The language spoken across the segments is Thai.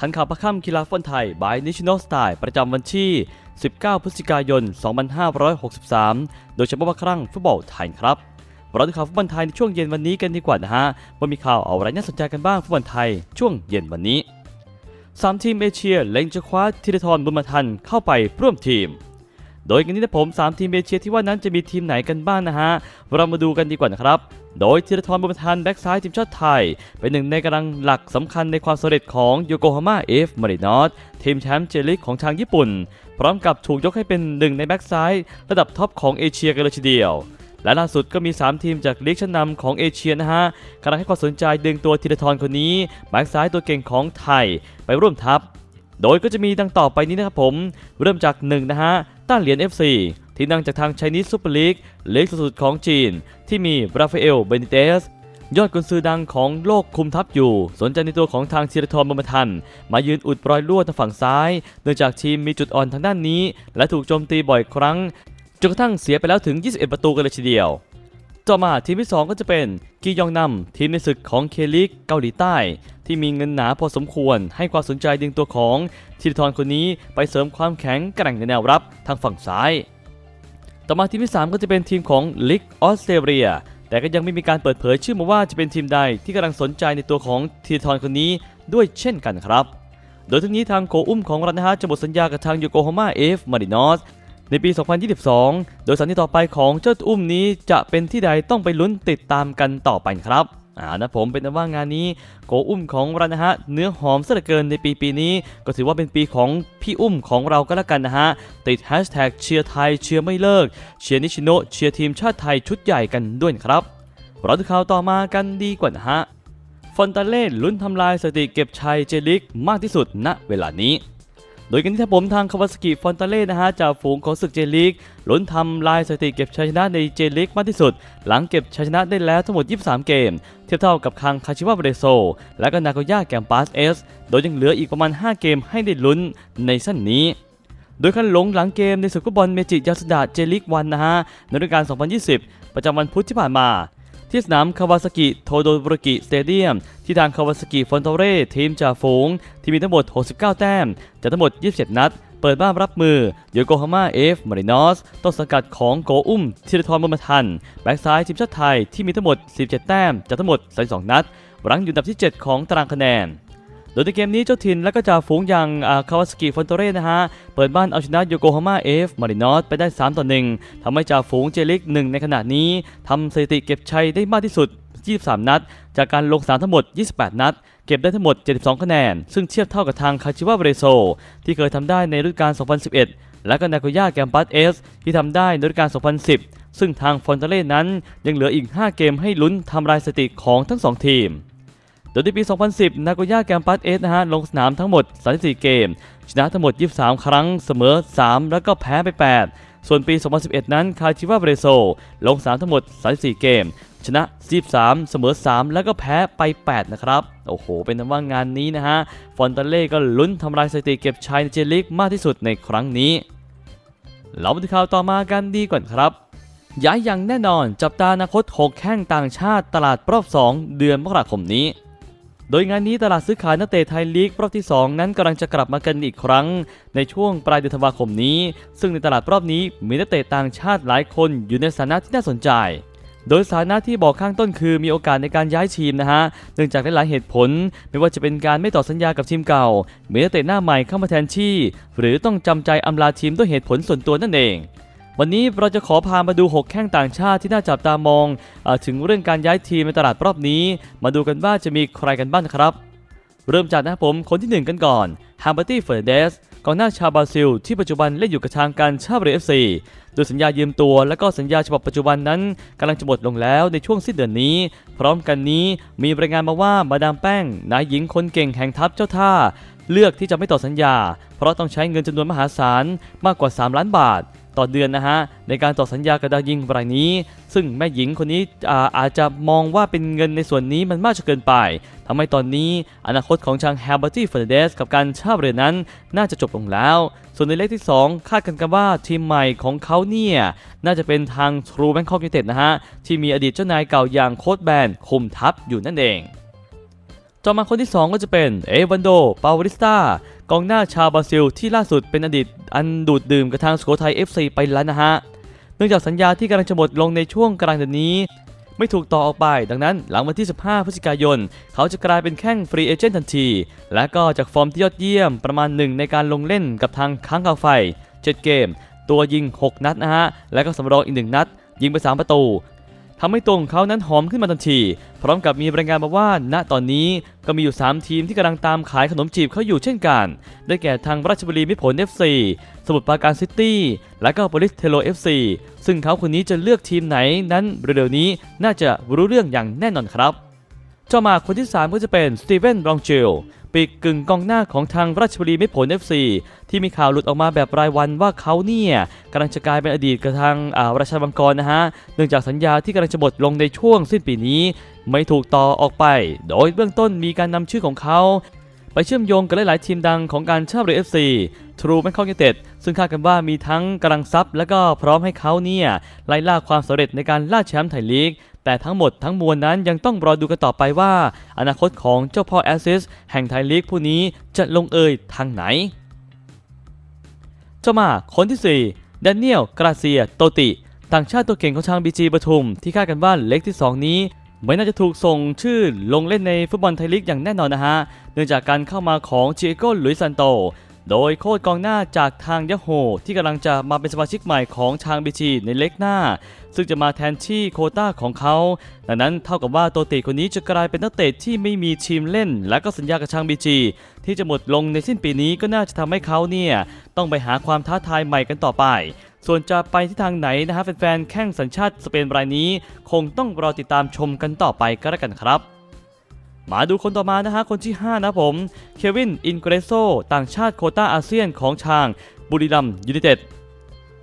ทันข่าวประค่ำกีฬาฟุตบอลไทย by National Style ประจำวันที่ 19 พฤศจิกายน 2563 โดยเฉพาะว่าครั้งฟุตบอลไทยครับเราดูข่าวฟุตบอลไทยในช่วงเย็นวันนี้กันดีกว่านะฮะว่ามีข่าวอะไรน่าสนใจกันบ้างฟุตบอลไทยช่วงเย็นวันนี้สามทีมเอเชียเล็งจะคว้าธีรทรบุญมาทันเข้าไปร่วมทีม โดยกันนี้นะผม 3 ทีมเอเชียที่ว่านั้นจะมีทีมไหนกันบ้างนะฮะ เรามาดูกันดีกว่านะครับ โดยธีรทรบุญมาทันแบ็กซ้ายทีมชาติไทย เป็นหนึ่งในกำลังหลักสำคัญในความสำเร็จของโยโกฮาม่าเอฟมารินอสทีมแชมป์เจลิกของทางญี่ปุ่น พร้อมกับถูกยกให้เป็นหนึ่งในแบ็กซ้ายระดับท็อปของเอเชียกันเลยทีเดียวและล่าสุดก็มี 3 ทีมจากลีกชั้นนำของเอเชียนะฮะกำลังให้ความสนใจดึงตัวธีรทรคนนี้แบ็กซ้ายตัวเก่งของไทยไปร่วมทัพ โดยก็จะมีดังต่อไปนี้นะครับผม เริ่มจาก1นะฮะต้านเหรียญ FC ที่นั่งจากทาง Chinese Super League เล็กสุดของจีน ที่มีราฟาเอลเบนิเตสยอดกุนซือดังของโลกคุมทัพอยู่ สนใจในตัวของทางธีรทรบุญมทัน มายืนอุดรอยรั่วทางฝั่งซ้าย เนื่องจากทีมมีจุดอ่อนทางด้านนี้ และถูกโจมตีบ่อยครั้งจนกระทั่งเสียไปแล้วถึง 21 ประตูกันเลยทีเดียว ต่อมาทีมที่ 2 ก็จะเป็นกียองนำทีมในศึกของเคลิกเกาหลีใต้ ที่มีเงินหนาพอสมควร ให้ความสนใจดึงตัวของธีรทรคนนี้ไปเสริมความแข็งแกร่งในแนวรับทางฝั่งซ้าย ต่อมาทีมที่ 3 ก็จะเป็นทีมของลิกออสเตรเลีย แต่ก็ยังไม่มีการเปิดเผยชื่อมาว่าจะเป็นทีมใดที่กำลังสนใจในตัวของธีรอนคนนี้ด้วยเช่นกันครับ โดยทั้งนี้ทางโคอุ้มของรันฮาจะหมดสัญญากับทางโยโกฮาม่าเอฟมารินอสในปี 2022 โดยสันที่ต่อไปของเจ้าอุ้มนี้จะเป็นที่ใดต้องไปลุ้นติดตามกันต่อไปครับ อ่านะผมเป็นอันว่างานนี้โกอุ้มของเรานะฮะเนื้อหอมซะเหลือเกินในปีปีนี้ ก็ถือว่าเป็นปีของพี่อุ้มของเราก็แล้วกันนะฮะติดแฮชแท็กเชียร์ไทยเชียร์ไม่เลิกเชียร์นิชิโนเชียร์ทีมชาติไทยชุดใหญ่กันด้วยครับเราดูข่าวต่อมากันดีกว่านะฮะฟอนตาเล่ลุ้นทำลายสถิติเก็บชัยเจลิกมากที่สุดณเวลานี้ โดยกันที่ผมทางคาวาสกิฟอนตาเล่นะฮะจากฝูงของศึกเจลิกล้นทำลายสถิติเก็บชัยชนะในเจลิกมากที่สุด หลังเก็บชัยชนะได้แล้วทั้งหมด 23 เกม เทียบเท่ากับคังคาชิวะเบรโซ และก็นาโกย่าแกมปาสเอส โดยยังเหลืออีกประมาณ 5 เกมให้ได้ลุ้นในสั้นนี้โดยคันหลงหลังเกมในศึกฟุตบอลเมจิยาสดาเจลิกวันนะฮะในฤดูกาล 2020 ประจำวันพุธที่ผ่านมา ที่สนามคาวาซากิโทโดบุริกิสเตเดียมที่ทางคาวาซากิฟอนโตเร่ทีมจ่าฝูง ที่มีทั้งหมด 69 แต้มจากทั้งหมด 27 นัด เปิดบ้านรับมือโยโกฮาม่าเอฟมารินอสต้นสังกัดของโกอุ้มธีรทรบุญมาทัน แบ็กซ้ายทีมชาติไทยที่มีทั้งหมด 17 แต้มจากทั้งหมด 32 นัดรั้งอยู่อันดับที่ 7 ของตารางคะแนน ดยในเกมนี้เจ้าถิ่นและก็จ่าฝูงอย่างคาวาสกิฟอนโตเร่นะฮะ เปิดบ้านเอาชนะโยโกฮาม่าเอฟมารินอสไปได้ 3 ต่อ 1ทำให้จ่าฝูงเจลิกหนึ่งในขณะนี้ทำสถิติเก็บชัยได้มากที่สุด 23 นัด จากการลงสนามทั้งหมด 28 นัด เก็บได้ทั้งหมด 72 คะแนน ซึ่งเทียบเท่ากับทางคาชิวะเบรโซ ที่เคยทำได้ในฤดูกาล 2011 และก็นาโกย่าแกมปัสเอสที่ทำได้ในฤดูกาล 2010 ซึ่งทางฟอนเตเล่นั้นยังเหลืออีก 5 เกมให้ลุ้นทำลายสถิติของทั้ง 2 ทีม โดยในปี 2010 นาโกย่าแกมปัสเอสนะฮะลงสนามทั้งหมด 34 เกม ชนะทั้งหมด 23 ครั้ง เสมอ 3 แล้วก็แพ้ไป 8 ส่วนปี 2011 นั้นคาชิวะเบรโซ ลงสนามทั้งหมด 34 เกม ชนะ43เสมอ 3 แล้วก็แพ้ไป 8 นะครับ โอ้โห เป็นนั้นว่างานนี้นะฮะ ฟอนตาเล่ก็ลุ้นทำลายสถิติเก็บชัยในเจลิกมากที่สุดในครั้งนี้ เรามาดูข่าวต่อมากันดีก่อนครับย้ายอย่างแน่นอนจับตาอนาคต 6 แข้งต่างชาติตลาดรอบ 2 เดือนมกราคมนี้ โดยงานนี้ตลาดซื้อขายนักเตะไทยลีกรอบที่ 2 นั้นกำลังจะกลับมากันอีกครั้ง ในช่วงปลายเดือนธันวาคมนี้ ซึ่งในตลาดรอบนี้มีนักเตะต่างชาติหลายคนอยู่ในสถานะที่น่าสนใจโดยสถานะที่บอกข้างต้นคือมีโอกาสในการย้ายทีมนะฮะ เนื่องจากหลายเหตุผล ไม่ว่าจะเป็นการไม่ต่อสัญญากับทีมเก่า มีนักเตะหน้าใหม่เข้ามาแทนที่ หรือต้องจำใจอำลาทีมด้วยเหตุผลส่วนตัวนั่นเอง วันนี้เราจะขอพามาดู 6 แข้งต่างชาติที่น่าจับตามองอถึงเรื่องการย้ายทีมในตลาดรอบนี้ มาดูกันว่าจะมีใครกันบ้างครับ เริ่มจากนะครับผมคนที่ 1 กันก่อนฮัมเบอร์ตี้เฟอร์เดสกองหน้าชาวบราซิล ที่ปัจจุบันเล่นอยู่กับทางการชาบริเอฟซีโดยสัญญายืมตัว และก็สัญญาฉบับปัจจุบันนั้นกำลังจะหมดลงแล้วในช่วงสิ้นเดือนนี้ พร้อมกันนี้มีรายงานมาว่ามาดามแป้งนายหญิงคนเก่งแห่งทัพเจ้าท่า เลือกที่จะไม่ต่อสัญญา เพราะต้องใช้เงินจำนวนมหาศาลมากกว่า 3 ล้านบาท ต่อเดือนนะฮะในการต่อสัญญากับดาวยิงรายนี้ ซึ่งแม่หญิงคนนี้อาอาจจะมองว่าเป็นเงินในส่วนนี้มันมากจนเกินไปทำให้ตอนนี้อนาคตของชางแฮร์เบอร์ตี้เฟอร์เดสกับการเช่าเรือนั้นน่าจะจบลงแล้ว ส่วนในเลขที่ 2 คาดกันกันว่าทีมใหม่ของเขาเนี่ย น่าจะเป็นทางทรูแบงคอกยูเต็ดนะฮะที่มีอดีตเจ้านายเก่าอย่างโค้ดแบนคุมทัพอยู่นั่นเองต่อมาคนที่ 2 ก็จะเป็นเอวันโด ปาวริสตา กองหน้าชาวบราซิลที่ล่าสุดเป็นอดีตอันดูดดื่มกับทางสุโขทัย FC ไปแล้วนะฮะ เนื่องจากสัญญาที่กำลังจะหมดลงในช่วงกลางเดือนนี้ ไม่ถูกต่อออกไป ดังนั้นหลังวันที่ 15 พฤศจิกายน เขาจะกลายเป็นแข้งฟรีเอเจนต์ทันที และก็จากฟอร์มที่ยอดเยี่ยมประมาณหนึ่งในการลงเล่นกับทางค้างคาไฟ 7 เกม ตัวยิง 6 นัดนะฮะ และก็สำรองอีก 1 นัด ยิงไป 3 ประตู ทำให้ตัวของเขานั้นหอมขึ้นมาทันที พร้อมกับมีรายงานมาว่า ณตอนนี้ก็มีอยู่ 3 ทีมที่กำลังตามขายขนมจีบเขาอยู่เช่นกัน ได้แก่ทางราชบุรีมิผล FC สมุทรปราการซิตี้และก็โปลิสเทโล FC ซึ่งเขาคนนี้จะเลือกทีมไหนนั้นเร็วๆนี้น่าจะรู้เรื่องอย่างแน่นอนครับ เจ้ามาคนที่ 3 ก็จะเป็นสตีเวนบรองเจล ปีกกึ่งกองหน้าของทางราชบุรีมิตรผล FC ที่มีข่าวหลุดออกมาแบบรายวันว่าเขาเนี่ยกำลังจะกลายเป็นอดีตกับทางอาราชบังกรนะฮะ เนื่องจากสัญญาที่กำลังจะหมดลงในช่วงสิ้นปีนี้ ไม่ถูกต่อออกไป โดยเบื้องต้นมีการนำชื่อของเขาไปเชื่อมโยงกับหลาย ๆ ทีมดังของการช่าเรือ FC True Bangkok United ซึ่งคาดกันว่ามีทั้งกำลังทรัพย์ และก็พร้อมให้เขาเนี่ยไล่ล่าความสำเร็จในการล่าแชมป์ไทยลีก แต่ทั้งหมดทั้งมวลนั้นยังต้องรอดูกันต่อไปว่า อนาคตของเจ้าพ่อแอสซิสแห่งไทยลีกผู้นี้จะลงเอยทางไหน เจ้ามาคนที่ 4 แดเนียล กราเซีย โตติ ต่างชาติตัวเก่งของทางบีจีปทุม ที่คาดกันว่าเล็กที่ 2 นี้ไม่น่าจะถูกส่งชื่อลงเล่นในฟุตบอลไทยลีกอย่างแน่นอนนะฮะ เนื่องจากการเข้ามาของเจโก้หลุยซันโต โดยโค้ชกองหน้าจากทางยะโฮที่กำลังจะมาเป็นสมาชิกใหม่ของทางบีจีในเล็กหน้า ซึ่งจะมาแทนที่โคต้าของเขา ดังนั้นเท่ากับว่าโตติคนนี้จะกลายเป็นนักเตะที่ไม่มีทีมเล่น และก็สัญญากับทางบีจีที่จะหมดลงในสิ้นปีนี้ก็น่าจะทำให้เขาเนี่ยต้องไปหาความท้าทายใหม่กันต่อไป ส่วนจะไปที่ทางไหนนะฮะแฟนๆแข้งสัญชาติสเปนรายนี้ คงต้องรอติดตามชมกันต่อไปก็แล้วกันครับ มาดูคนต่อมานะฮะคนที่ 5 นะผมเควินอินเกรโซต่างชาติโคต้าอาเซียนของชางบุรีรัมยูไนเต็ด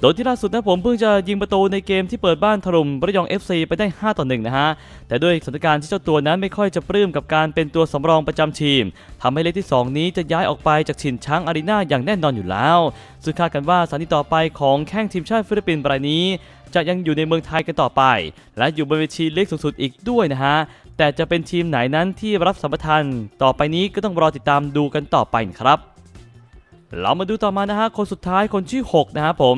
โดยที่ล่าสุดนะผมเพิ่งจะยิงประตูในเกมที่เปิดบ้านถล่มระยอง FC ไปได้ 5 ต่อ 1 นะฮะ แต่ด้วยสถานการณ์ที่เจ้าตัวนั้นไม่ค่อยจะปลื้มกับการเป็นตัวสำรองประจำทีมทำให้เลขที่ 2 นี้จะย้ายออกไปจากถิ่นช้างอารีนาอย่างแน่นอนอยู่แล้ว ซึ่งคาดกันว่าสถานีต่อไปของแข้งทีมชาติฟิลิปปินส์รายนี้จะยังอยู่ในเมืองไทยกันต่อไป และอยู่บนเวทีเล็กสูงสุดอีกด้วยนะฮะ แต่จะเป็นทีมไหนนั้นที่รับสัมปทานต่อไปนี้ก็ต้องรอติดตามดูกันต่อไปครับ เรามาดูต่อมานะฮะคนสุดท้ายคนที่6นะฮะผม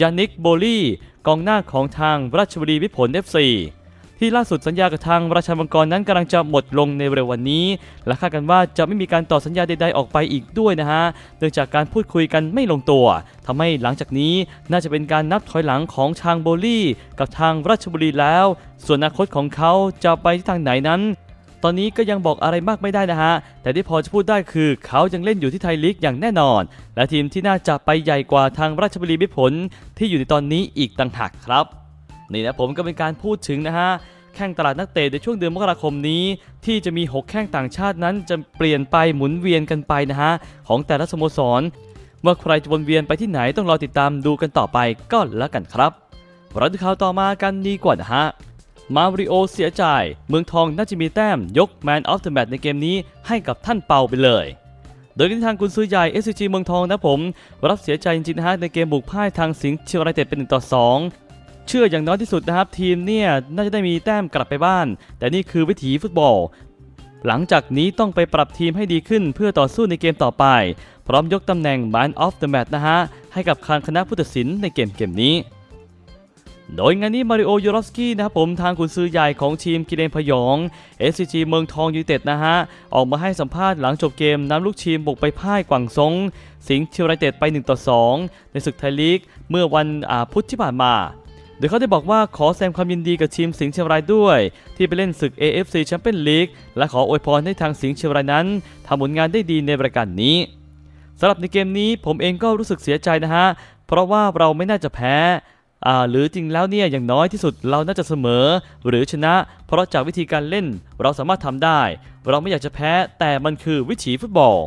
ยานิกโบลี่กองหน้าของทางราชบุรีวิผล FC ที่ล่าสุดสัญญากับทางราชบังกรนั้นกำลังจะหมดลงในเร็ววันนี้ และคาดกันว่าจะไม่มีการต่อสัญญาใดๆออกไปอีกด้วยนะฮะเนื่องจากการพูดคุยกันไม่ลงตัวทำให้หลังจากนี้น่าจะเป็นการนับถอยหลังของทางโบลี่กับทางราชบุรีแล้ว ส่วนอนาคตของเขาจะไปที่ทางไหนนั้นตอนนี้ก็ยังบอกอะไรมากไม่ได้นะฮะ แต่ที่พอจะพูดได้คือเขายังเล่นอยู่ที่ไทยลีกอย่างแน่นอน และทีมที่น่าจะไปใหญ่กว่าทางราชบุรีมิผลที่อยู่ในตอนนี้อีกต่างหากครับ นี่นะผมก็เป็นการพูดถึงนะฮะแข่งตลาดนักเตะในช่วงเดือนมกราคมนี้ ที่จะมี 6 แข้งต่างชาตินั้นจะเปลี่ยนไปหมุนเวียนกันไปนะฮะของแต่ละสโมสร เมื่อใครจะวนเวียนไปที่ไหนต้องรอติดตามดูกันต่อไปก็แล้วกันครับเราดูข่าวต่อมากันดีกว่านะฮะมาริโอเสียใจ เมืองทองน่าจะมีแต้มยก Man of the Match ในเกมนี้ให้กับท่านเปาไปเลย โดยที่ทางกุนซื้อใหญ่ SCG เมืองทองนะผม รับเสียใจจริงๆนะฮะในเกมบุกพ่ายทางสิงห์เชียงรายเต็ดเป็น1ต่อ2 เชื่ออย่างน้อยที่สุดนะครับ ทีมเนี่ยน่าจะได้มีแต้มกลับไปบ้าน แต่นี่คือวิถีฟุตบอล หลังจากนี้ต้องไปปรับทีมให้ดีขึ้นเพื่อต่อสู้ในเกมต่อไป พร้อมยกตำแหน่ง Man of the Match นะฮะ ให้กับคางคณะผู้ตัดสินในเกมเกมนี้โดยงานนี้มาริโอยูรอฟสกี้นะครับผมทางกุนซือใหญ่ของทีมกิเลนพยอง SCG เมืองทองยูไนเต็ดนะฮะ ออกมาให้สัมภาษณ์หลังจบเกมนำลูกทีมบุกไปพ่ายกวางซง สิงห์เชียงรายเต็ดไป 1 ต่อ 2 ในศึกไทยลีก เมื่อวันพุธที่ผ่านมา ดยเขาได้บอกว่าขอแสดงความยินดีกับทีมสิงห์เชียงรายด้วย ที่ไปเล่นศึก AFC Champions League และขออวยพรให้ทางสิงห์เชียงรายนั้นทำผลงานได้ดีในรายการนี้สำหรับในเกมนี้ผมเองก็รู้สึกเสียใจนะฮะ เพราะว่าเราไม่น่าจะแพ้อ่าหรือจริงแล้วเนี่ยอย่างน้อยที่สุดเราน่าจะเสมอ หรือชนะ เพราะจากวิธีการเล่นเราสามารถทำได้ เราไม่อยากจะแพ้แต่มันคือวิถีฟุตบอล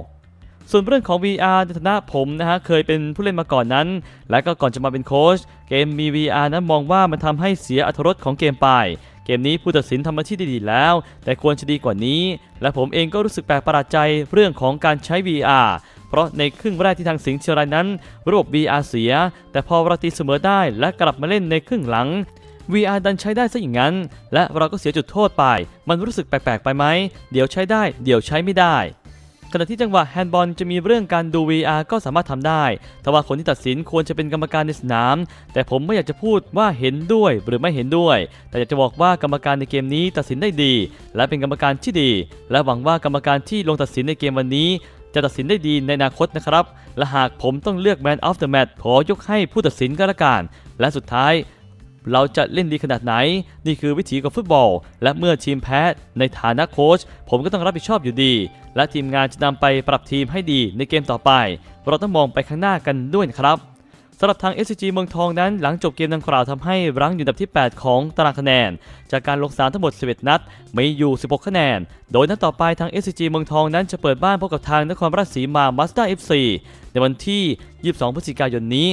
ส่วนเรื่องของ VR ในฐานะผมนะฮะเคยเป็นผู้เล่นมาก่อนนั้น และก็ก่อนจะมาเป็นโค้ชเกมมี VR นั้นมองว่ามันทำให้เสียอรรถรสของเกมไป เกมนี้ผู้ตัดสินทำหน้าที่ได้ดีแล้ว แต่ควรจะดีกว่านี้ และผมเองก็รู้สึกแปลกประหลาดใจเรื่องของการใช้ VR เพราะในครึ่งแรกที่ทางสิงห์เชียงรายนั้นระบบ VR เสีย แต่พอเราตีเสมอได้และกลับมาเล่นในครึ่งหลัง VR ดันใช้ได้ซะอย่างนั้น และเราก็เสียจุดโทษไป มันรู้สึกแปลกๆไปไหม เดี๋ยวใช้ได้ เดี๋ยวใช้ไม่ได้ ณะที่จังหวะแฮนด์บอลจะมีเรื่องการดู VR ก็สามารถทำได้แต่ว่าคนที่ตัดสินควรจะเป็นกรรมการในสนาม แต่ผมไม่อยากจะพูดว่าเห็นด้วยหรือไม่เห็นด้วย แต่อยากจะบอกว่ากรรมการในเกมนี้ตัดสินได้ดี และเป็นกรรมการที่ดี และหวังว่ากรรมการที่ลงตัดสินในเกมวันนี้จะตัดสินได้ดีในอนาคตนะครับ และหากผมต้องเลือก Man of the Match ขอยกให้ผู้ตัดสินก็แล้วกัน และสุดท้าย เราจะเล่นดีขนาดไหน นี่คือวิถีของฟุตบอล และเมื่อทีมแพ้ในฐานะโค้ชผมก็ต้องรับผิดชอบอยู่ดี และทีมงานจะนำไปปรับทีมให้ดีในเกมต่อไป เราต้องมองไปข้างหน้ากันด้วยครับสำหรับทาง SCG เมืองทองนั้นหลังจบเกมดังกล่าวทำให้รั้งอยู่อันดับที่ 8 ของตารางคะแนน จากการลงสนามทั้งหมด 11 นัดมีอยู่ 16 คะแนน โดยนัดต่อไปทาง SCG เมืองทองนั้นจะเปิดบ้านพบกับทางนครราชสีมามาสเตอร์ FC ในวันที่ 22 พฤศจิกายนนี้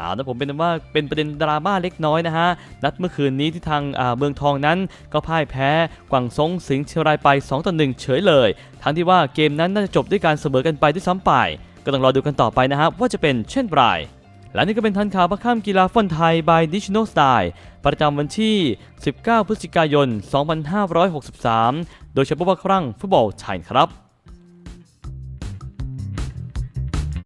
เอานะผมเป็นว่าเป็นประเด็นดราม่าเล็กน้อยนะฮะ นัดเมื่อคืนนี้ที่ทางเมืองทองนั้น ก็พ่ายแพ้กวางซงสิงห์เชียงรายไป2ต่อ1เฉยเลย ทั้งที่ว่าเกมนั้นน่าจะจบด้วยการเสมอกันไปด้วยซ้ำไป ก็ต้องรอดูกันต่อไปนะฮะว่าจะเป็นเช่นไรและนี่ก็เป็นทันข่าวประข้ามกีฬาฟุตบอลไทย by National Style ประจำวันที่ 19 พฤศจิกายน 2563 โดยเฉพาะว่าครั้งฟุตบอลไทยครับ